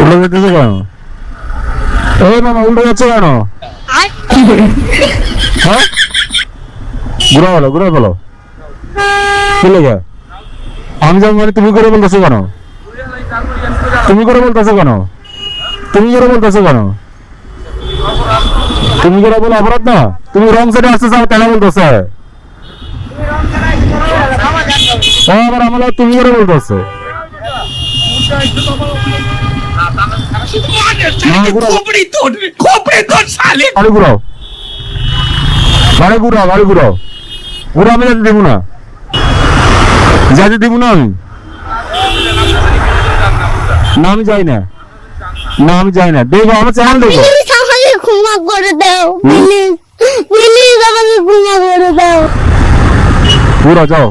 উল্টো যেতেছে কেন? এই মামা উল্টো যাচ্ছে কেন? হ্যাঁ? ঘুরা বলো ঘুরা বলো। কি লেগে আমি যেমন মানে তুমি করে বলতেছো কেন? তুমি করে বলতেছো কেন? তুমি করে বলতেছো কেন? তুমি করে বলো অপরাধ না? তুমি রং সাইডে আসতে চাও কেন বলতেছে? ও আবার আমার তুমি করে বলতেছে। খুবড়ি তোর খুবড়ি তোর শালি গাড়ি ঘুরাও গাড়ি ঘুরাও গাড়ি ঘুরাও ঘুরা আমি যেতে দিব না। যেতে দিব না আমি। না আমি যাই না। না আমি যাই না। দেখব আমার চ্যানেল দেখব আমাকে করে দাও প্লিজ। যাও।